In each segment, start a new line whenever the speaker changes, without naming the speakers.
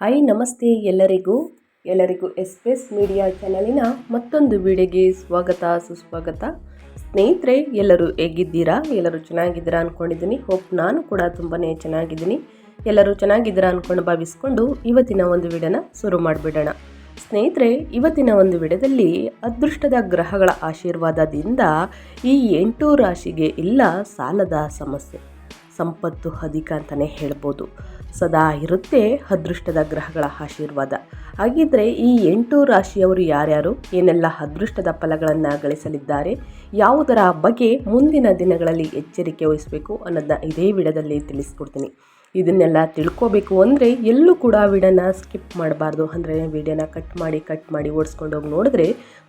Hi ನಮಸ್ತೆ ಎಲ್ಲರಿಗೂ. ಎಲ್ಲರಿಗೂ ಎಸ್ಪೆಸ್ ಮೀಡಿಯಾ ಚಾನಲಿನ ಮತ್ತೊಂದು ವಿಡಿಯೋಗೆ ಸ್ವಾಗತ, ಸುಸ್ವಾಗತ. ಸ್ನೇಹಿತರೆ, ಎಲ್ಲರೂ ಹೇಗಿದ್ದೀರಾ? ಎಲ್ಲರೂ ಚೆನ್ನಾಗಿದ್ದೀರಾ ಅಂದ್ಕೊಂಡಿದ್ದೀನಿ ಹೋಪ್ ನಾನು ಕೂಡ ತುಂಬಾ ಚೆನ್ನಾಗಿದ್ದೀನಿ. ಎಲ್ಲರೂ ಚೆನ್ನಾಗಿದ್ದೀರಾ ಅಂದ್ಕೊಂಡು ಭಾವಿಸ್ಕೊಂಡು ಇವತ್ತಿನ ಒಂದು ವಿಡಿಯೋನ ಶುರು ಮಾಡಿಬಿಡೋಣ. ಸ್ನೇಹಿತರೆ, ಇವತ್ತಿನ ಒಂದು ವಿಡಿಯೋದಲ್ಲಿ ಅದೃಷ್ಟದ ಗ್ರಹಗಳ ಆಶೀರ್ವಾದದಿಂದ ಈ ಎಂಟು ರಾಶಿಗೆ ಇಲ್ಲ ಸಾಲದ ಸಮಸ್ಯೆ. ಸಂಪತ್ತು ಅಧಿಕ ಅಂತಲೇ ಹೇಳ್ಬೋದು. ಸದಾ ಇರುತ್ತೆ ಅದೃಷ್ಟದ ಗ್ರಹಗಳ ಆಶೀರ್ವಾದ. ಹಾಗಿದ್ರೆ ಈ ಎಂಟು ರಾಶಿಯವರು ಯಾರ್ಯಾರು? ಏನೆಲ್ಲ ಅದೃಷ್ಟದ ಫಲಗಳನ್ನು ಗಳಿಸಲಿದ್ದಾರೆ? ಯಾವುದರ ಬಗ್ಗೆ ಮುಂದಿನ ದಿನಗಳಲ್ಲಿ ಎಚ್ಚರಿಕೆ ವಹಿಸಬೇಕು ಅನ್ನೋದನ್ನ ಇದೇ ವಿಡದಲ್ಲಿ ತಿಳಿಸ್ಕೊಡ್ತೀನಿ. ಇದನ್ನೆಲ್ಲ ತಿಳ್ಕೋಬೇಕು ಅಂದರೆ ಎಲ್ಲೂ ಕೂಡ ವಿಡನ ಸ್ಕಿಪ್ ಮಾಡಬಾರ್ದು. ಅಂದರೆ ವಿಡಿಯೋನ ಕಟ್ ಮಾಡಿ ಕಟ್ ಮಾಡಿ ಓಡಿಸ್ಕೊಂಡೋಗಿ ನೋಡಿದ್ರೆ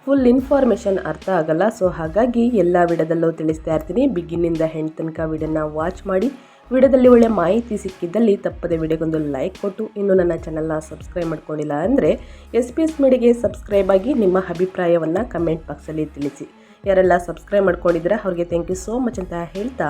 ಫುಲ್ ಇನ್ಫಾರ್ಮೇಷನ್ ಅರ್ಥ ಆಗಲ್ಲ. ಸೊ ಹಾಗಾಗಿ ಎಲ್ಲ ವಿಡದಲ್ಲೂ ತಿಳಿಸ್ತಾ ಇರ್ತೀನಿ. ಬಿಗಿನಿಂದ ಹೆಂಡ್ ತನಕ ವಿಡಿಯೋನ ವಾಚ್ ಮಾಡಿ. ವಿಡಿಯೋದಲ್ಲಿ ಒಳ್ಳೆ ಮಾಹಿತಿ ಸಿಕ್ಕಿದ್ದಲ್ಲಿ ತಪ್ಪದೆ ವಿಡಿಯೋಗೊಂದು ಲೈಕ್ ಕೊಟ್ಟು. ಇನ್ನು ನನ್ನ ಚಾನಲ್ನ ಸಬ್ಸ್ಕ್ರೈಬ್ ಮಾಡ್ಕೊಂಡಿಲ್ಲ ಅಂದರೆ ಎಸ್ ಪಿ ಎಸ್ ಮೀಡಿಗೆ ಸಬ್ಸ್ಕ್ರೈಬ್ ಆಗಿ ನಿಮ್ಮ ಅಭಿಪ್ರಾಯವನ್ನು ಕಮೆಂಟ್ ಬಾಕ್ಸಲ್ಲಿ ತಿಳಿಸಿ. ಯಾರೆಲ್ಲ ಸಬ್ಸ್ಕ್ರೈಬ್ ಮಾಡ್ಕೊಂಡಿದ್ರೆ ಅವ್ರಿಗೆ ಥ್ಯಾಂಕ್ ಯು ಸೋ ಮಚ್ ಅಂತ ಹೇಳ್ತಾ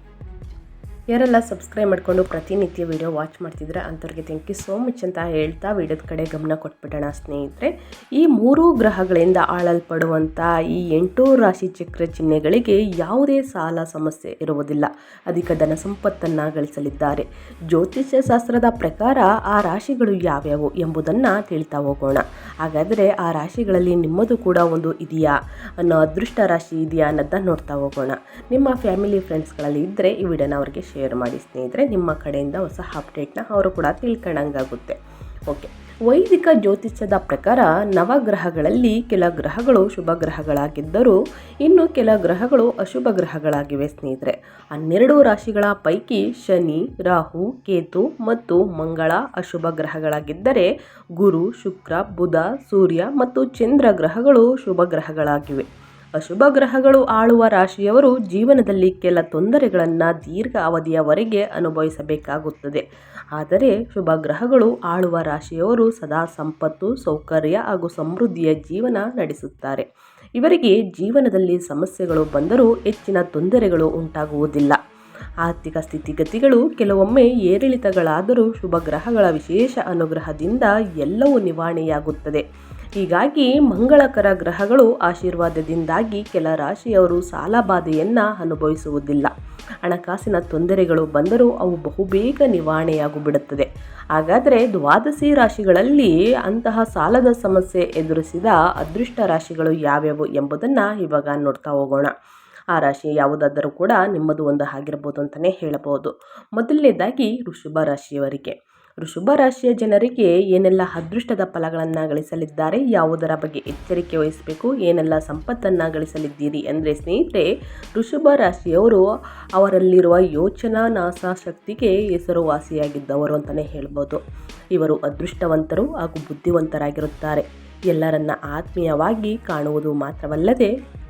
ಯಾರೆಲ್ಲ ಸಬ್ಸ್ಕ್ರೈಬ್ ಮಾಡಿಕೊಂಡು ಪ್ರತಿನಿತ್ಯ ವಿಡಿಯೋ ವಾಚ್ ಮಾಡ್ತಿದ್ರೆ ಅಂಥವ್ರಿಗೆ ಥ್ಯಾಂಕ್ ಯು ಸೋ ಮಚ್ ಅಂತ ಹೇಳ್ತಾ ವಿಡಿಯೋದ ಕಡೆ ಗಮನ ಕೊಟ್ಬಿಡೋಣ ಸ್ನೇಹಿತರೆ. ಈ ಮೂರೂ ಗ್ರಹಗಳಿಂದ ಆಳಲ್ಪಡುವಂಥ ಈ ಎಂಟು ರಾಶಿ ಚಕ್ರ ಚಿಹ್ನೆಗಳಿಗೆ ಯಾವುದೇ ಸಾಲ ಸಮಸ್ಯೆ ಇರುವುದಿಲ್ಲ. ಅಧಿಕ ಧನ ಸಂಪತ್ತನ್ನು ಗಳಿಸಲಿದ್ದಾರೆ. ಜ್ಯೋತಿಷ್ಯ ಶಾಸ್ತ್ರದ ಪ್ರಕಾರ ಆ ರಾಶಿಗಳು ಯಾವ್ಯಾವು ಎಂಬುದನ್ನು ತಿಳಿತಾ ಹೋಗೋಣ. ಹಾಗಾದರೆ ಆ ರಾಶಿಗಳಲ್ಲಿ ನಿಮ್ಮದು ಕೂಡ ಒಂದು ಇದೆಯಾ? ಅನ್ನೋ ಅದೃಷ್ಟ ರಾಶಿ ಇದೆಯಾ ಅನ್ನೋದನ್ನ ನೋಡ್ತಾ ಹೋಗೋಣ. ನಿಮ್ಮ ಫ್ಯಾಮಿಲಿ ಫ್ರೆಂಡ್ಸ್ಗಳಲ್ಲಿ ಇದ್ದರೆ ಈ ವಿಡಿಯೋನ ಅವರಿಗೆ ಶೇರ್ ಮಾಡಿ ಸ್ನೇಹಿತರೆ, ನಿಮ್ಮ ಕಡೆಯಿಂದ ಹೊಸ ಅಪ್ಡೇಟ್ನ ಅವರು ಕೂಡ ತಿಳ್ಕೊಂಡಂಗಾಗುತ್ತೆ. ಓಕೆ ವೈದಿಕ ಜ್ಯೋತಿಷ್ಯದ ಪ್ರಕಾರ ನವಗ್ರಹಗಳಲ್ಲಿ ಕೆಲ ಗ್ರಹಗಳು ಶುಭ ಗ್ರಹಗಳಾಗಿದ್ದರೂ ಇನ್ನು ಕೆಲ ಗ್ರಹಗಳು ಅಶುಭ ಗ್ರಹಗಳಾಗಿವೆ ಸ್ನೇಹಿತರೆ. ಹನ್ನೆರಡು ರಾಶಿಗಳ ಪೈಕಿ ಶನಿ, ರಾಹು, ಕೇತು ಮತ್ತು ಮಂಗಳ ಅಶುಭ ಗ್ರಹಗಳಾಗಿದ್ದರೆ ಗುರು, ಶುಕ್ರ, ಬುಧ, ಸೂರ್ಯ ಮತ್ತು ಚಂದ್ರ ಗ್ರಹಗಳು ಶುಭ ಗ್ರಹಗಳಾಗಿವೆ. ಅಶುಭ ಗ್ರಹಗಳು ಆಳುವ ರಾಶಿಯವರು ಜೀವನದಲ್ಲಿ ಕೆಲ ತೊಂದರೆಗಳನ್ನು ದೀರ್ಘ ಅವಧಿಯವರೆಗೆ ಅನುಭವಿಸಬೇಕಾಗುತ್ತದೆ. ಆದರೆ ಶುಭ ಗ್ರಹಗಳು ಆಳುವ ರಾಶಿಯವರು ಸದಾ ಸಂಪತ್ತು, ಸೌಕರ್ಯ ಹಾಗೂ ಸಮೃದ್ಧಿಯ ಜೀವನ ನಡೆಸುತ್ತಾರೆ. ಇವರಿಗೆ ಜೀವನದಲ್ಲಿ ಸಮಸ್ಯೆಗಳು ಬಂದರೂ ಹೆಚ್ಚಿನ ತೊಂದರೆಗಳು ಉಂಟಾಗುವುದಿಲ್ಲ. ಆರ್ಥಿಕ ಸ್ಥಿತಿಗತಿಗಳು ಕೆಲವೊಮ್ಮೆ ಏರಿಳಿತಗಳಾದರೂ ಶುಭ ಗ್ರಹಗಳ ವಿಶೇಷ ಅನುಗ್ರಹದಿಂದ ಎಲ್ಲವೂ ನಿವಾರಣೆಯಾಗುತ್ತದೆ. ಹೀಗಾಗಿ ಮಂಗಳಕರ ಗ್ರಹಗಳು ಆಶೀರ್ವಾದದಿಂದಾಗಿ ಕೆಲ ರಾಶಿಯವರು ಸಾಲಬಾಧೆಯನ್ನು ಅನುಭವಿಸುವುದಿಲ್ಲ. ಹಣಕಾಸಿನ ತೊಂದರೆಗಳು ಬಂದರೂ ಅವು ಬಹುಬೇಗ ನಿವಾರಣೆಯಾಗಿಬಿಡುತ್ತದೆ ಹಾಗಾದರೆ ದ್ವಾದಶಿ ರಾಶಿಗಳಲ್ಲಿ ಅಂತಹ ಸಾಲದ ಸಮಸ್ಯೆ ಎದುರಿಸಿದ ಅದೃಷ್ಟ ರಾಶಿಗಳು ಯಾವ್ಯಾವು ಎಂಬುದನ್ನು ಇವಾಗ ನೋಡ್ತಾ ಹೋಗೋಣ. ಆ ರಾಶಿ ಯಾವುದಾದರೂ ಕೂಡ ನಿಮ್ಮದು ಒಂದು ಆಗಿರ್ಬೋದು ಅಂತಲೇ ಹೇಳಬಹುದು. ಮೊದಲನೇದಾಗಿ ಋಷಭ ರಾಶಿಯವರಿಗೆ. ಋಷಭ ರಾಶಿಯ ಜನರಿಗೆ ಏನೆಲ್ಲ ಅದೃಷ್ಟದ ಫಲಗಳನ್ನು ಗಳಿಸಲಿದ್ದಾರೆ ಯಾವುದರ ಬಗ್ಗೆ ಎಚ್ಚರಿಕೆ ವಹಿಸಬೇಕು, ಏನೆಲ್ಲ ಸಂಪತ್ತನ್ನು ಗಳಿಸಲಿದ್ದೀರಿ ಅಂದರೆ ಸ್ನೇಹಿತರೆ ಋಷಭ ರಾಶಿಯವರು ಅವರಲ್ಲಿರುವ ಯೋಚನಾ ನಾಸಾ ಶಕ್ತಿಗೆ ಹೆಸರುವಾಸಿಯಾಗಿದ್ದವರು ಅಂತಲೇ ಹೇಳ್ಬೋದು. ಇವರು ಅದೃಷ್ಟವಂತರು ಹಾಗೂ ಬುದ್ಧಿವಂತರಾಗಿರುತ್ತಾರೆ. ಎಲ್ಲರನ್ನ ಆತ್ಮೀಯವಾಗಿ ಕಾಣುವುದು ಮಾತ್ರವಲ್ಲದೆ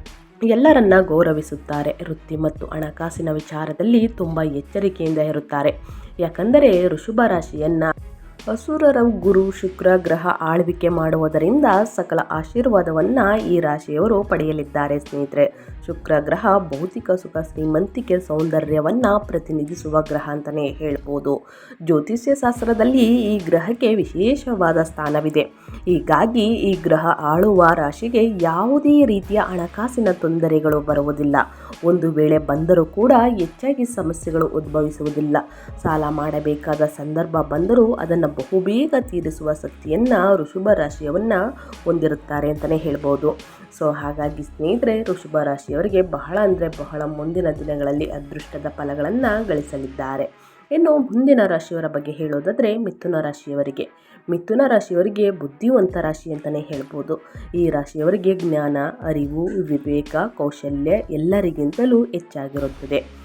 ಎಲ್ಲರನ್ನ ಗೌರವಿಸುತ್ತಾರೆ. ವೃತ್ತಿ ಮತ್ತು ಹಣಕಾಸಿನ ವಿಚಾರದಲ್ಲಿ ತುಂಬ ಎಚ್ಚರಿಕೆಯಿಂದ ಇರುತ್ತಾರೆ. ಯಾಕಂದರೆ ಋಷಭ ರಾಶಿಯನ್ನು ಅಸುರರ ಗುರು ಶುಕ್ರ ಗ್ರಹ ಆಳ್ವಿಕೆ ಮಾಡುವುದರಿಂದ ಸಕಲ ಆಶೀರ್ವಾದವನ್ನು ಈ ರಾಶಿಯವರು ಪಡೆಯಲಿದ್ದಾರೆ ಸ್ನೇಹಿತರೆ. ಶುಕ್ರ ಗ್ರಹ ಭೌತಿಕ ಸುಖ, ಶ್ರೀಮಂತಿಕೆ ಸೌಂದರ್ಯವನ್ನು ಪ್ರತಿನಿಧಿಸುವ ಗ್ರಹ ಅಂತಲೇ ಹೇಳ್ಬೋದು. ಜ್ಯೋತಿಷ್ಯ ಶಾಸ್ತ್ರದಲ್ಲಿ ಈ ಗ್ರಹಕ್ಕೆ ವಿಶೇಷವಾದ ಸ್ಥಾನವಿದೆ. ಹೀಗಾಗಿ ಈ ಗ್ರಹ ಆಳುವ ರಾಶಿಗೆ ಯಾವುದೇ ರೀತಿಯ ಹಣಕಾಸಿನ ತೊಂದರೆಗಳು ಬರುವುದಿಲ್ಲ. ಒಂದು ವೇಳೆ ಬಂದರೂ ಕೂಡ ಹೆಚ್ಚಾಗಿ ಸಮಸ್ಯೆಗಳು ಉದ್ಭವಿಸುವುದಿಲ್ಲ. ಸಾಲ ಮಾಡಬೇಕಾದ ಸಂದರ್ಭ ಬಂದರೂ ಅದನ್ನು ಬಹುಬೇಗ ತೀರಿಸುವ ಶಕ್ತಿಯನ್ನು ಋಷಭ ರಾಶಿಯವನ್ನು ಹೊಂದಿರುತ್ತಾರೆ ಅಂತಲೇ ಹೇಳ್ಬೋದು. ಸೊ ಹಾಗಾಗಿ ಸ್ನೇಹಿತರೆ ಋಷಭ ರಾಶಿಯವರಿಗೆ ಬಹಳ ಅಂದರೆ ಬಹಳ ಮುಂದಿನ ದಿನಗಳಲ್ಲಿ ಅದೃಷ್ಟದ ಫಲಗಳನ್ನು ಗಳಿಸಲಿದ್ದಾರೆ. ಇನ್ನು ಮುಂದಿನ ರಾಶಿಯವರ ಬಗ್ಗೆ ಹೇಳೋದಾದರೆ ಮಿಥುನ ರಾಶಿಯವರಿಗೆ. ಮಿಥುನ ರಾಶಿಯವರಿಗೆ ಬುದ್ಧಿವಂತ ರಾಶಿ ಅಂತಲೇ ಹೇಳ್ಬೋದು. ಈ ರಾಶಿಯವರಿಗೆ ಜ್ಞಾನ, ಅರಿವು, ವಿವೇಕ, ಕೌಶಲ್ಯ ಎಲ್ಲರಿಗಿಂತಲೂ ಹೆಚ್ಚಾಗಿರುತ್ತದೆ.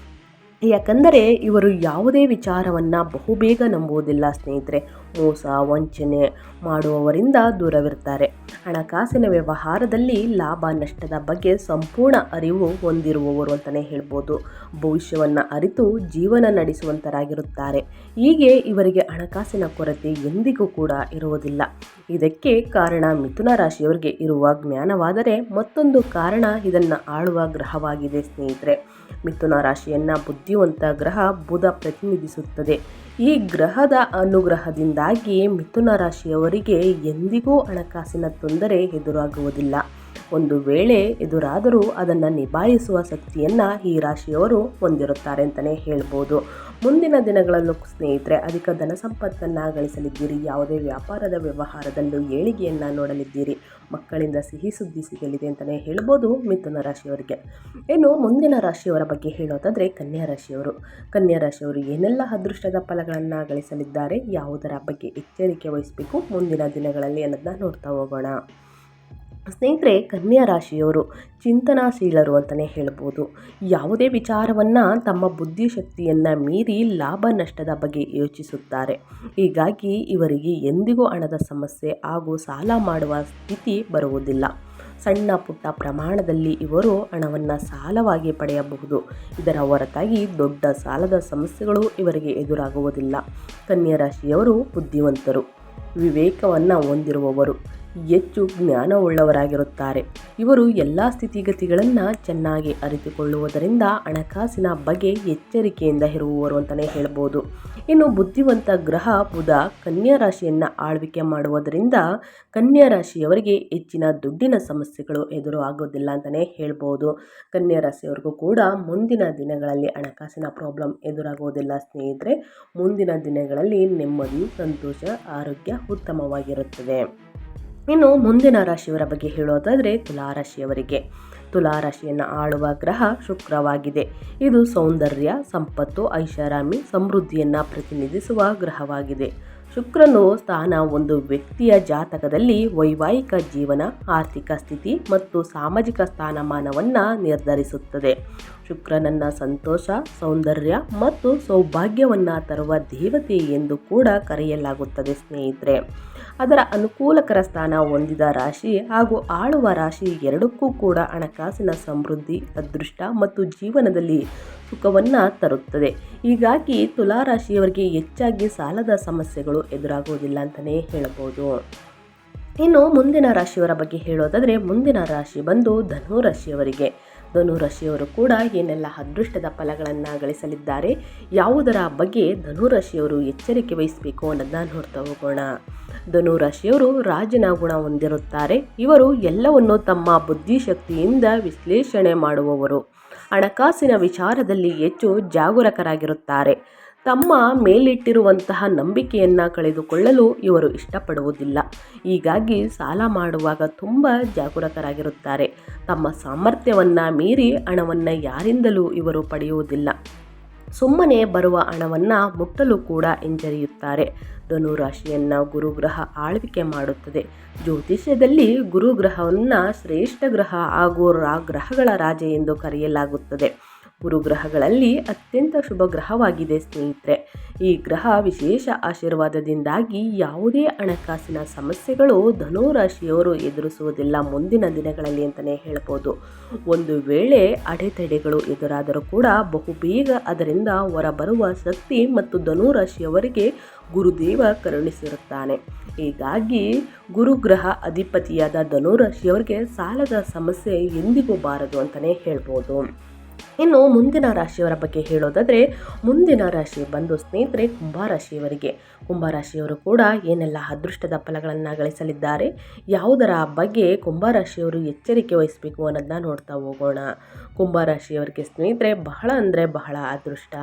ಯಾಕಂದರೆ ಇವರು ಯಾವುದೇ ವಿಚಾರವನ್ನು ಬಹುಬೇಗ ನಂಬುವುದಿಲ್ಲ, ಸ್ನೇಹಿತರೆ. ಮೋಸ, ವಂಚನೆ ಮಾಡುವವರಿಂದ ದೂರವಿರ್ತಾರೆ ಹಣಕಾಸಿನ ವ್ಯವಹಾರದಲ್ಲಿ ಲಾಭ, ನಷ್ಟದ ಬಗ್ಗೆ ಸಂಪೂರ್ಣ ಅರಿವು ಹೊಂದಿರುವವರು ಅಂತಲೇ ಹೇಳ್ಬೋದು. ಭವಿಷ್ಯವನ್ನು ಅರಿತು ಜೀವನ ನಡೆಸುವಂತರಾಗಿರುತ್ತಾರೆ. ಹೀಗೆ ಇವರಿಗೆ ಹಣಕಾಸಿನ ಕೊರತೆ ಎಂದಿಗೂ ಕೂಡ ಇರುವುದಿಲ್ಲ. ಇದಕ್ಕೆ ಕಾರಣ ಮಿಥುನ ರಾಶಿಯವರಿಗೆ ಇರುವ ಜ್ಞಾನವಾದರೆ ಮತ್ತೊಂದು ಕಾರಣ ಇದನ್ನು ಆಳುವ ಗ್ರಹವಾಗಿದೆ, ಸ್ನೇಹಿತರೆ. ಮಿಥುನ ರಾಶಿಯನ್ನು ಬುದ್ಧಿವಂತ ಗ್ರಹ ಬುಧ ಪ್ರತಿನಿಧಿಸುತ್ತದೆ. ಈ ಗ್ರಹದ ಅನುಗ್ರಹದಿಂದಾಗಿ ಮಿಥುನ ರಾಶಿಯವರಿಗೆ ಎಂದಿಗೂ ಹಣಕಾಸಿನ ತೊಂದರೆ ಎದುರಾಗುವುದಿಲ್ಲ. ಒಂದು ವೇಳೆ ಎದುರಾದರೂ ಅದನ್ನು ನಿಭಾಯಿಸುವ ಶಕ್ತಿಯನ್ನು ಈ ರಾಶಿಯವರು ಹೊಂದಿರುತ್ತಾರೆ ಅಂತಲೇ ಹೇಳ್ಬೋದು. ಮುಂದಿನ ದಿನಗಳಲ್ಲೂ ಸ್ನೇಹಿತರೆ, ಅಧಿಕ ಧನ ಸಂಪತ್ತನ್ನು ಗಳಿಸಲಿದ್ದೀರಿ, ಯಾವುದೇ ವ್ಯಾಪಾರದ ವ್ಯವಹಾರದಲ್ಲೂ ಏಳಿಗೆಯನ್ನು ನೋಡಲಿದ್ದೀರಿ, ಮಕ್ಕಳಿಂದ ಸಿಹಿ ಸುದ್ದಿ ಸಿಗಲಿದೆ ಅಂತಲೇ ಹೇಳ್ಬೋದು ಮಿಥುನ ರಾಶಿಯವರಿಗೆ. ಇನ್ನು ಮುಂದಿನ ರಾಶಿಯವರ ಬಗ್ಗೆ ಹೇಳೋದಾದರೆ ಕನ್ಯಾ ರಾಶಿಯವರು. ಕನ್ಯಾ ರಾಶಿಯವರು ಏನೆಲ್ಲ ಅದೃಷ್ಟದ ಫಲಗಳನ್ನು ಗಳಿಸಲಿದ್ದಾರೆ, ಯಾವುದರ ಬಗ್ಗೆ ಎಚ್ಚರಿಕೆ ವಹಿಸಬೇಕು ಮುಂದಿನ ದಿನಗಳಲ್ಲಿ ಅನ್ನೋದನ್ನ ನೋಡ್ತಾ ಹೋಗೋಣ. ಸ್ನೇಹಿತರೆ, ಕನ್ಯಾ ರಾಶಿಯವರು ಚಿಂತನಾಶೀಲರು ಅಂತಲೇ ಹೇಳ್ಬೋದು. ಯಾವುದೇ ವಿಚಾರವನ್ನು ತಮ್ಮ ಬುದ್ಧಿಶಕ್ತಿಯನ್ನು ಮೀರಿ ಲಾಭ ನಷ್ಟದ ಬಗ್ಗೆ ಯೋಚಿಸುತ್ತಾರೆ. ಹೀಗಾಗಿ ಇವರಿಗೆ ಎಂದಿಗೂ ಹಣದ ಸಮಸ್ಯೆ ಹಾಗೂ ಸಾಲ ಮಾಡುವ ಸ್ಥಿತಿ ಬರುವುದಿಲ್ಲ. ಸಣ್ಣ ಪುಟ್ಟ ಪ್ರಮಾಣದಲ್ಲಿ ಇವರು ಹಣವನ್ನು ಸಾಲವಾಗಿ ಪಡೆಯಬಹುದು. ಇದರ ಹೊರತಾಗಿ ದೊಡ್ಡ ಸಾಲದ ಸಮಸ್ಯೆಗಳು ಇವರಿಗೆ ಎದುರಾಗುವುದಿಲ್ಲ. ಕನ್ಯಾ ರಾಶಿಯವರು ಬುದ್ಧಿವಂತರು. ವಿವೇಕವನ್ನು ಹೊಂದಿರುವವರು. ಹೆಚ್ಚು ಜ್ಞಾನವುಳ್ಳವರಾಗಿರುತ್ತಾರೆ. ಇವರು ಎಲ್ಲ ಸ್ಥಿತಿಗತಿಗಳನ್ನು ಚೆನ್ನಾಗಿ ಅರಿತುಕೊಳ್ಳುವುದರಿಂದ ಹಣಕಾಸಿನ ಬಗ್ಗೆ ಎಚ್ಚರಿಕೆಯಿಂದ ಇರುವವರು ಅಂತಲೇ ಹೇಳ್ಬೋದು. ಇನ್ನು ಬುದ್ಧಿವಂತ ಗ್ರಹ ಬುಧ ಕನ್ಯಾ ರಾಶಿಯನ್ನು ಆಳ್ವಿಕೆ ಮಾಡುವುದರಿಂದ ಕನ್ಯಾ ರಾಶಿಯವರಿಗೆ ಹೆಚ್ಚಿನ ದುಡ್ಡಿನ ಸಮಸ್ಯೆಗಳು ಎದುರು ಆಗೋದಿಲ್ಲ ಅಂತಲೇ ಹೇಳ್ಬೋದು. ಕನ್ಯಾ ರಾಶಿಯವರಿಗೂ ಕೂಡ ಮುಂದಿನ ದಿನಗಳಲ್ಲಿ ಹಣಕಾಸಿನ ಪ್ರಾಬ್ಲಮ್ ಎದುರಾಗೋದಿಲ್ಲ ಸ್ನೇಹಿತರೆ. ಮುಂದಿನ ದಿನಗಳಲ್ಲಿ ನೆಮ್ಮದಿ, ಸಂತೋಷ, ಆರೋಗ್ಯ ಉತ್ತಮವಾಗಿರುತ್ತದೆ. ಇನ್ನು ಮುಂದಿನ ರಾಶಿಯವರ ಬಗ್ಗೆ ಹೇಳೋದಾದರೆ ತುಲಾರಾಶಿಯವರಿಗೆ. ತುಲಾರಾಶಿಯನ್ನು ಆಳುವ ಗ್ರಹ ಶುಕ್ರವಾಗಿದೆ. ಇದು ಸೌಂದರ್ಯ, ಸಂಪತ್ತು, ಐಷಾರಾಮಿ ಸಮೃದ್ಧಿಯನ್ನು ಪ್ರತಿನಿಧಿಸುವ ಗ್ರಹವಾಗಿದೆ. ಶುಕ್ರನು ಸ್ಥಾನ ಒಂದು ವ್ಯಕ್ತಿಯ ಜಾತಕದಲ್ಲಿ ವೈವಾಹಿಕ ಜೀವನ, ಆರ್ಥಿಕ ಸ್ಥಿತಿ ಮತ್ತು ಸಾಮಾಜಿಕ ಸ್ಥಾನಮಾನವನ್ನು ನಿರ್ಧರಿಸುತ್ತದೆ. ಶುಕ್ರನನ್ನ ಸಂತೋಷ, ಸೌಂದರ್ಯ ಮತ್ತು ಸೌಭಾಗ್ಯವನ್ನು ತರುವ ದೇವತೆ ಎಂದು ಕೂಡ ಕರೆಯಲಾಗುತ್ತದೆ ಸ್ನೇಹಿತರೆ. ಅದರ ಅನುಕೂಲಕರ ಸ್ಥಾನ ಹೊಂದಿದ ರಾಶಿ ಹಾಗೂ ಆಳುವ ರಾಶಿ ಎರಡಕ್ಕೂ ಕೂಡ ಹಣಕಾಸಿನ ಸಮೃದ್ಧಿ, ಅದೃಷ್ಟ ಮತ್ತು ಜೀವನದಲ್ಲಿ ಸುಖವನ್ನು ತರುತ್ತದೆ. ಹೀಗಾಗಿ ತುಲಾರಾಶಿಯವರಿಗೆ ಹೆಚ್ಚಾಗಿ ಸಾಲದ ಸಮಸ್ಯೆಗಳು ಎದುರಾಗುವುದಿಲ್ಲ ಅಂತಲೇ ಹೇಳಬಹುದು. ಇನ್ನು ಮುಂದಿನ ರಾಶಿಯವರ ಬಗ್ಗೆ ಹೇಳೋದಾದರೆ, ಮುಂದಿನ ರಾಶಿ ಬಂದು ಧನು ರಾಶಿಯವರಿಗೆ. ಧನು ರಾಶಿಯವರು ಕೂಡ ಏನೆಲ್ಲ ಅದೃಷ್ಟದ ಫಲಗಳನ್ನು ಗಳಿಸಲಿದ್ದಾರೆ, ಯಾವುದರ ಬಗ್ಗೆ ಧನು ರಾಶಿಯವರು ಎಚ್ಚರಿಕೆ ವಹಿಸಬೇಕು ಅನ್ನೋದನ್ನ ನೋಡ್ತಾ ಹೋಗೋಣ. ಧನು ರಾಶಿಯವರು ರಾಜನ ಗುಣ ಹೊಂದಿರುತ್ತಾರೆ. ಇವರು ಎಲ್ಲವನ್ನು ತಮ್ಮ ಬುದ್ಧಿಶಕ್ತಿಯಿಂದ ವಿಶ್ಲೇಷಣೆ ಮಾಡುವವರು. ಹಣಕಾಸಿನ ವಿಚಾರದಲ್ಲಿ ಹೆಚ್ಚು ಜಾಗರೂಕರಾಗಿರುತ್ತಾರೆ. ತಮ್ಮ ಮೇಲಿಟ್ಟಿರುವಂತಹ ನಂಬಿಕೆಯನ್ನು ಕಳೆದುಕೊಳ್ಳಲು ಇವರು ಇಷ್ಟಪಡುವುದಿಲ್ಲ. ಹೀಗಾಗಿ ಸಾಲ ಮಾಡುವಾಗ ತುಂಬ ಜಾಗರೂಕರಾಗಿರುತ್ತಾರೆ. ತಮ್ಮ ಸಾಮರ್ಥ್ಯವನ್ನು ಮೀರಿ ಹಣವನ್ನು ಯಾರಿಂದಲೂ ಇವರು ಪಡೆಯುವುದಿಲ್ಲ. ಸುಮ್ಮನೆ ಬರುವ ಹಣವನ್ನು ಮುಟ್ಟಲು ಕೂಡ ಹಿಂಜರಿಯುತ್ತಾರೆ. ಧನುರಾಶಿಯನ್ನು ಗುರುಗ್ರಹ ಆಳ್ವಿಕೆ ಮಾಡುತ್ತದೆ. ಜ್ಯೋತಿಷ್ಯದಲ್ಲಿ ಗುರುಗ್ರಹವನ್ನು ಶ್ರೇಷ್ಠ ಗ್ರಹ ಹಾಗೂ ಗ್ರಹಗಳ ರಾಜ ಎಂದು ಕರೆಯಲಾಗುತ್ತದೆ. ಗುರುಗ್ರಹಗಳಲ್ಲಿ ಅತ್ಯಂತ ಶುಭ ಗ್ರಹವಾಗಿದೆ ಸ್ನೇಹಿತರೆ. ಈ ಗ್ರಹ ವಿಶೇಷ ಆಶೀರ್ವಾದದಿಂದಾಗಿ ಯಾವುದೇ ಹಣಕಾಸಿನ ಸಮಸ್ಯೆಗಳು ಧನುರಾಶಿಯವರು ಎದುರಿಸುವುದಿಲ್ಲ ಮುಂದಿನ ದಿನಗಳಲ್ಲಿ ಅಂತಲೇ ಹೇಳ್ಬೋದು. ಒಂದು ವೇಳೆ ಅಡೆತಡೆಗಳು ಎದುರಾದರೂ ಕೂಡ ಬಹುಬೇಗ ಅದರಿಂದ ಹೊರಬರುವ ಶಕ್ತಿ ಮತ್ತು ಧನುರಾಶಿಯವರಿಗೆ ಗುರುದೇವ ಕರುಣಿಸಿರುತ್ತಾನೆ. ಹೀಗಾಗಿ ಗುರುಗ್ರಹ ಅಧಿಪತಿಯಾದ ಧನುರಾಶಿಯವರಿಗೆ ಸಾಲದ ಸಮಸ್ಯೆ ಎಂದಿಗೂ ಬಾರದು ಅಂತಲೇ ಹೇಳ್ಬೋದು. ಇನ್ನು ಮುಂದಿನ ರಾಶಿಯವರ ಬಗ್ಗೆ ಹೇಳೋದಾದರೆ, ಮುಂದಿನ ರಾಶಿ ಬಂದು ಸ್ನೇಹಿತರೆ ಕುಂಭರಾಶಿಯವರಿಗೆ ಕುಂಭರಾಶಿಯವರು ಕೂಡ ಏನೆಲ್ಲ ಅದೃಷ್ಟದ ಫಲಗಳನ್ನು ಗಳಿಸಲಿದ್ದಾರೆ, ಯಾವುದರ ಬಗ್ಗೆ ಕುಂಭರಾಶಿಯವರು ಎಚ್ಚರಿಕೆ ವಹಿಸಬೇಕು ಅನ್ನೋದನ್ನ ನೋಡ್ತಾ ಹೋಗೋಣ. ಕುಂಭರಾಶಿಯವರಿಗೆ ಸ್ನೇಹಿತರೆ ಬಹಳ ಅಂದರೆ ಬಹಳ ಅದೃಷ್ಟ.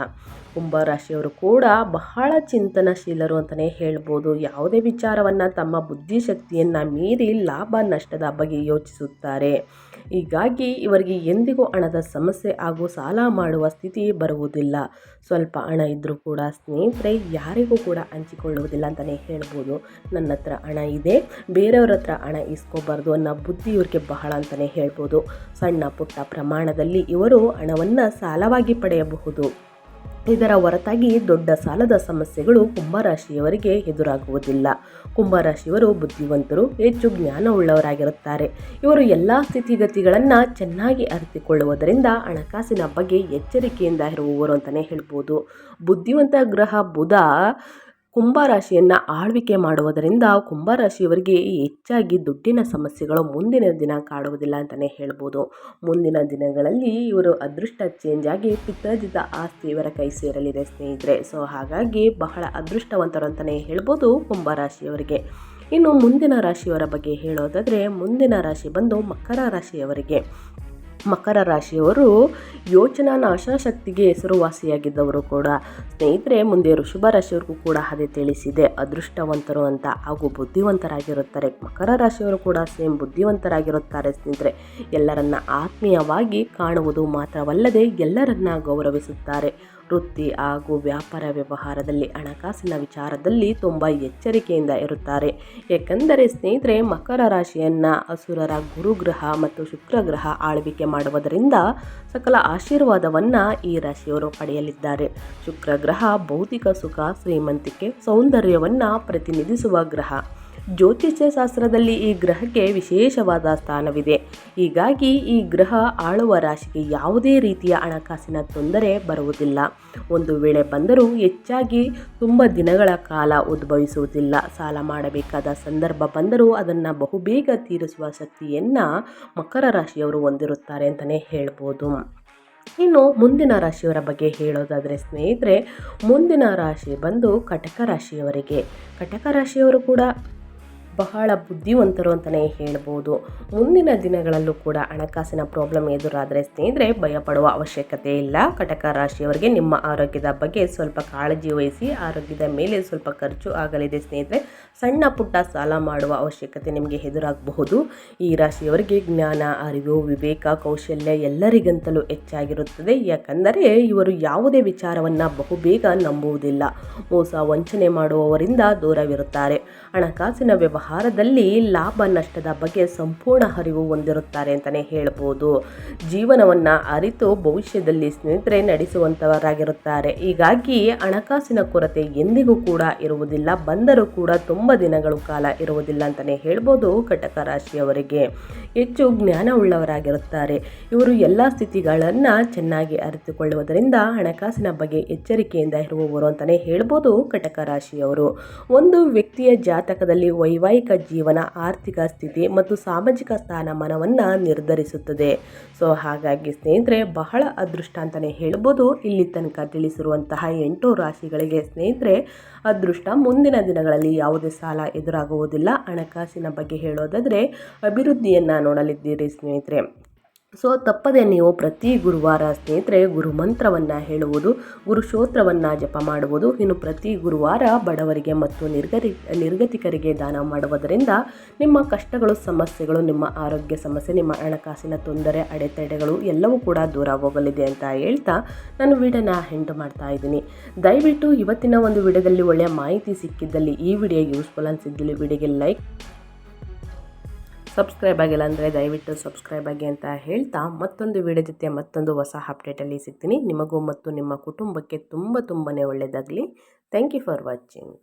ಕುಂಭರಾಶಿಯವರು ಕೂಡ ಬಹಳ ಚಿಂತನಶೀಲರು ಅಂತಲೇ ಹೇಳ್ಬೋದು. ಯಾವುದೇ ವಿಚಾರವನ್ನು ತಮ್ಮ ಬುದ್ಧಿಶಕ್ತಿಯನ್ನು ಮೀರಿ ಲಾಭ ನಷ್ಟದ ಬಗ್ಗೆ ಯೋಚಿಸುತ್ತಾರೆ. ಹೀಗಾಗಿ ಇವರಿಗೆ ಎಂದಿಗೂ ಹಣದ ಸಮಸ್ಯೆ ಹಾಗೂ ಸಾಲ ಮಾಡುವ ಸ್ಥಿತಿ ಬರುವುದಿಲ್ಲ. ಸ್ವಲ್ಪ ಹಣ ಇದ್ದರೂ ಕೂಡ ಸ್ನೇಹಿತರೆ ಯಾರಿಗೂ ಕೂಡ ಹಂಚಿಕೊಳ್ಳುವುದಿಲ್ಲ ಅಂತಲೇ ಹೇಳ್ಬೋದು. ನನ್ನ ಹತ್ರ ಹಣ ಇದೆ. ಬೇರೆಯವ್ರ ಹತ್ರ ಹಣ ಇಸ್ಕೋಬಾರ್ದು ಅನ್ನೋ ಬುದ್ಧಿ ಇವ್ರಿಗೆ ಬಹಳ ಅಂತಲೇ ಹೇಳ್ಬೋದು. ಸಣ್ಣ ಪುಟ್ಟ ಪ್ರಮಾಣದಲ್ಲಿ ಇವರು ಹಣವನ್ನು ಸಾಲವಾಗಿ ಪಡೆಯಬಹುದು. ಇದರ ಹೊರತಾಗಿ ದೊಡ್ಡ ಸಾಲದ ಸಮಸ್ಯೆಗಳು ಕುಂಭರಾಶಿಯವರಿಗೆ ಎದುರಾಗುವುದಿಲ್ಲ. ಕುಂಭರಾಶಿಯವರು ಬುದ್ಧಿವಂತರು, ಹೆಚ್ಚು ಜ್ಞಾನವುಳ್ಳವರಾಗಿರುತ್ತಾರೆ. ಇವರು ಎಲ್ಲ ಸ್ಥಿತಿಗತಿಗಳನ್ನು ಚೆನ್ನಾಗಿ ಅರಿತುಕೊಳ್ಳುವುದರಿಂದ ಹಣಕಾಸಿನ ಬಗ್ಗೆ ಎಚ್ಚರಿಕೆಯಿಂದ ಇರುವವರು ಅಂತಲೇ ಹೇಳ್ಬೋದು. ಬುದ್ಧಿವಂತ ಗ್ರಹ ಬುಧ ಕುಂಭರಾಶಿಯನ್ನು ಆಳ್ವಿಕೆ ಮಾಡುವುದರಿಂದ ಕುಂಭರಾಶಿಯವರಿಗೆ ಹೆಚ್ಚಾಗಿ ದುಡ್ಡಿನ ಸಮಸ್ಯೆಗಳು ಮುಂದಿನ ದಿನ ಕಾಡುವುದಿಲ್ಲ ಅಂತಲೇ ಹೇಳ್ಬೋದು. ಮುಂದಿನ ದಿನಗಳಲ್ಲಿ ಇವರು ಅದೃಷ್ಟ ಚೇಂಜ್ ಆಗಿ ಪಿತ್ರಾಜಿತ ಆಸ್ತಿ ಇವರ ಕೈ ಸೇರಲಿದೆ ಸ್ನೇಹಿತರೆ. ಸೊ ಹಾಗಾಗಿ ಬಹಳ ಅದೃಷ್ಟವಂತರು ಅಂತಲೇ ಹೇಳ್ಬೋದು ಕುಂಭರಾಶಿಯವರಿಗೆ. ಇನ್ನು ಮುಂದಿನ ರಾಶಿಯವರ ಬಗ್ಗೆ ಹೇಳೋದಾದರೆ ಮುಂದಿನ ರಾಶಿ ಬಂದು ಮಕರ ರಾಶಿಯವರಿಗೆ. ಮಕರ ರಾಶಿಯವರು ಯೋಚನಾ ನಾಶಶಕ್ತಿಗೆ ಹೆಸರುವಾಸಿಯಾಗಿದ್ದವರು ಕೂಡ. ಸ್ನೇಹಿತರೆ ಮುಂದೆ ಋಷಭ ರಾಶಿಯವರಿಗೂ ಕೂಡ ಅದೇ ತಿಳಿಸಿದೆ. ಅದೃಷ್ಟವಂತರು ಅಂತ ಹಾಗೂ ಬುದ್ಧಿವಂತರಾಗಿರುತ್ತಾರೆ. ಮಕರ ರಾಶಿಯವರು ಕೂಡ ಸೇಮ್ ಬುದ್ಧಿವಂತರಾಗಿರುತ್ತಾರೆ ಸ್ನೇಹಿತರೆ. ಎಲ್ಲರನ್ನ ಆತ್ಮೀಯವಾಗಿ ಕಾಣುವುದು ಮಾತ್ರವಲ್ಲದೆ ಎಲ್ಲರನ್ನ ಗೌರವಿಸುತ್ತಾರೆ. ವೃತ್ತಿ ಹಾಗೂ ವ್ಯಾಪಾರ ವ್ಯವಹಾರದಲ್ಲಿ ಹಣಕಾಸಿನ ವಿಚಾರದಲ್ಲಿ ತುಂಬ ಎಚ್ಚರಿಕೆಯಿಂದ ಇರುತ್ತಾರೆ. ಏಕೆಂದರೆ ಸ್ನೇಹಿತರೆ, ಮಕರ ರಾಶಿಯನ್ನು ಅಸುರರ ಗುರುಗ್ರಹ ಮತ್ತು ಶುಕ್ರಗ್ರಹ ಆಳ್ವಿಕೆ ಮಾಡುವುದರಿಂದ ಸಕಲ ಆಶೀರ್ವಾದವನ್ನು ಈ ರಾಶಿಯವರು ಪಡೆಯಲಿದ್ದಾರೆ. ಶುಕ್ರಗ್ರಹ ಭೌತಿಕ ಸುಖ, ಶ್ರೀಮಂತಿಕೆ, ಸೌಂದರ್ಯವನ್ನು ಪ್ರತಿನಿಧಿಸುವ ಗ್ರಹ. ಜ್ಯೋತಿಷ್ಯ ಶಾಸ್ತ್ರದಲ್ಲಿ ಈ ಗ್ರಹಕ್ಕೆ ವಿಶೇಷವಾದ ಸ್ಥಾನವಿದೆ. ಹೀಗಾಗಿ ಈ ಗ್ರಹ ಆಳುವ ರಾಶಿಗೆ ಯಾವುದೇ ರೀತಿಯ ಹಣಕಾಸಿನ ತೊಂದರೆ ಬರುವುದಿಲ್ಲ. ಒಂದು ವೇಳೆ ಬಂದರೂ ಹೆಚ್ಚಾಗಿ ತುಂಬ ದಿನಗಳ ಕಾಲ ಉದ್ಭವಿಸುವುದಿಲ್ಲ. ಸಾಲ ಮಾಡಬೇಕಾದ ಸಂದರ್ಭ ಬಂದರೂ ಅದನ್ನು ಬಹುಬೇಗ ತೀರಿಸುವ ಶಕ್ತಿಯನ್ನು ಮಕರ ರಾಶಿಯವರು ಹೊಂದಿರುತ್ತಾರೆ ಅಂತಲೇ ಹೇಳ್ಬೋದು. ಇನ್ನು ಮುಂದಿನ ರಾಶಿಯವರ ಬಗ್ಗೆ ಹೇಳೋದಾದರೆ ಸ್ನೇಹಿತರೆ, ಮುಂದಿನ ರಾಶಿ ಬಂದು ಕಟಕ ರಾಶಿಯವರಿಗೆ. ಕಟಕ ರಾಶಿಯವರು ಕೂಡ ಬಹಳ ಬುದ್ಧಿವಂತರು ಅಂತಲೇ ಹೇಳ್ಬೋದು. ಮುಂದಿನ ದಿನಗಳಲ್ಲೂ ಕೂಡ ಹಣಕಾಸಿನ ಪ್ರಾಬ್ಲಮ್ ಎದುರಾದರೆ ಸ್ನೇಹಿತರೆ ಭಯಪಡುವ ಅವಶ್ಯಕತೆ ಇಲ್ಲ. ಕಟಕ ರಾಶಿಯವರಿಗೆ ನಿಮ್ಮ ಆರೋಗ್ಯದ ಬಗ್ಗೆ ಸ್ವಲ್ಪ ಕಾಳಜಿ ವಹಿಸಿ, ಆರೋಗ್ಯದ ಮೇಲೆ ಸ್ವಲ್ಪ ಖರ್ಚು ಆಗಲಿದೆ ಸ್ನೇಹಿತರೆ. ಸಣ್ಣ ಪುಟ್ಟ ಸಾಲ ಮಾಡುವ ಅವಶ್ಯಕತೆ ನಿಮಗೆ ಎದುರಾಗಬಹುದು. ಈ ರಾಶಿಯವರಿಗೆ ಜ್ಞಾನ, ಅರಿವು, ವಿವೇಕ, ಕೌಶಲ್ಯ ಎಲ್ಲರಿಗಂತಲೂ ಹೆಚ್ಚಾಗಿರುತ್ತದೆ. ಯಾಕಂದರೆ ಇವರು ಯಾವುದೇ ವಿಚಾರವನ್ನು ಬಹುಬೇಗ ನಂಬುವುದಿಲ್ಲ. ಮೋಸ ವಂಚನೆ ಮಾಡುವವರಿಂದ ದೂರವಿರುತ್ತಾರೆ. ಹಣಕಾಸಿನ ವ್ಯವಹಾರದಲ್ಲಿ ಲಾಭ ನಷ್ಟದ ಬಗ್ಗೆ ಸಂಪೂರ್ಣ ಅರಿವು ಹೊಂದಿರುತ್ತಾರೆ ಅಂತಲೇ ಹೇಳ್ಬೋದು. ಜೀವನವನ್ನು ಅರಿತು ಭವಿಷ್ಯದಲ್ಲಿ ಸ್ನೇಹಿತರೆ ನಡೆಸುವಂಥವರಾಗಿರುತ್ತಾರೆ ಹೀಗಾಗಿ ಹಣಕಾಸಿನ ಕೊರತೆ ಎಂದಿಗೂ ಕೂಡ ಇರುವುದಿಲ್ಲ, ಬಂದರೂ ಕೂಡ ತುಂಬ ದಿನಗಳು ಕಾಲ ಇರುವುದಿಲ್ಲ ಅಂತಲೇ ಹೇಳ್ಬೋದು ಕಟಕ ರಾಶಿಯವರಿಗೆ. ಹೆಚ್ಚು ಜ್ಞಾನವುಳ್ಳವರಾಗಿರುತ್ತಾರೆ ಇವರು ಎಲ್ಲ ಸ್ಥಿತಿಗಳನ್ನು ಚೆನ್ನಾಗಿ ಅರಿತುಕೊಳ್ಳುವುದರಿಂದ ಹಣಕಾಸಿನ ಬಗ್ಗೆ ಎಚ್ಚರಿಕೆಯಿಂದ ಇರುವವರು ಅಂತಲೇ ಹೇಳ್ಬೋದು ಕಟಕ ರಾಶಿಯವರು. ಒಂದು ವ್ಯಕ್ತಿಯ ಜಾತಕದಲ್ಲಿ ವೈವಾಹಿಕ ಜೀವನ, ಆರ್ಥಿಕ ಸ್ಥಿತಿ ಮತ್ತು ಸಾಮಾಜಿಕ ಸ್ಥಾನಮಾನವನ್ನು ನಿರ್ಧರಿಸುತ್ತದೆ. ಸೊ, ಹಾಗಾಗಿ ಸ್ನೇಹಿತರೆ, ಬಹಳ ಅದೃಷ್ಟ ಅಂತಲೇ ಹೇಳ್ಬೋದು. ಇಲ್ಲಿ ತನಕ ತಿಳಿಸಿರುವಂತಹ ಎಂಟು ರಾಶಿಗಳಿಗೆ ಸ್ನೇಹಿತರೆ, ಅದೃಷ್ಟ ಮುಂದಿನ ದಿನಗಳಲ್ಲಿ ಯಾವುದೇ ಸಾಲ ಎದುರಾಗುವುದಿಲ್ಲ. ಹಣಕಾಸಿನ ಬಗ್ಗೆ ಹೇಳೋದಾದರೆ, ಅಭಿವೃದ್ಧಿಯನ್ನು ನೋಡಲಿದ್ದೀರಿ ಸ್ನೇಹಿತರೆ. ಸೊ ತಪ್ಪದೆ ನೀವು ಪ್ರತಿ ಗುರುವಾರ ಸ್ನೇಹಿತರೆ ಗುರು ಮಂತ್ರವನ್ನು ಹೇಳುವುದು, ಗುರು ಸ್ತೋತ್ರವನ್ನು ಜಪ ಮಾಡುವುದು, ಇನ್ನು ಪ್ರತಿ ಗುರುವಾರ ಬಡವರಿಗೆ ಮತ್ತು ನಿರ್ಗರಿ, ನಿರ್ಗತಿಕರಿಗೆ ದಾನ ಮಾಡುವುದರಿಂದ ನಿಮ್ಮ ಕಷ್ಟಗಳು, ಸಮಸ್ಯೆಗಳು, ನಿಮ್ಮ ಆರೋಗ್ಯ ಸಮಸ್ಯೆ, ನಿಮ್ಮ ಹಣಕಾಸಿನ ತೊಂದರೆ, ಅಡೆತಡೆಗಳು ಎಲ್ಲವೂ ಕೂಡ ದೂರ ಹೋಗಲಿದೆ ಅಂತ ಹೇಳ್ತಾ ನಾನು ವಿಡಿಯೋನ ಹೆಂಡು ಮಾಡ್ತಾ ಇದ್ದೀನಿ. ದಯವಿಟ್ಟು ಇವತ್ತಿನ ಒಂದು ವಿಡಿಯೋದಲ್ಲಿ ಒಳ್ಳೆಯ ಮಾಹಿತಿ ಸಿಕ್ಕಿದ್ದಲ್ಲಿ ಈ ವಿಡಿಯೋ ಯೂಸ್ಫುಲ್ ಅನಿಸಿದ್ದಲ್ಲಿ ವಿಡಿಯೋಗೆ ಲೈಕ್ ಸಬ್ಸ್ಕ್ರೈಬ್ ಆಗಿಲ್ಲ ಅಂದರೆ ದಯವಿಟ್ಟು ಸಬ್ಸ್ಕ್ರೈಬ್ ಆಗಿ ಅಂತ ಹೇಳ್ತಾ ಮತ್ತೊಂದು ವಿಡಿಯೋ ಜೊತೆ ಮತ್ತೊಂದು ಹೊಸ ಅಪ್ಡೇಟಲ್ಲಿ ಸಿಗ್ತೀನಿ. ನಿಮಗೂ ಮತ್ತು ನಿಮ್ಮ ಕುಟುಂಬಕ್ಕೆ ತುಂಬ ತುಂಬಾ ಒಳ್ಳೆಯದಾಗಲಿ ಥ್ಯಾಂಕ್ ಯು ಫಾರ್ ವಾಚಿಂಗ್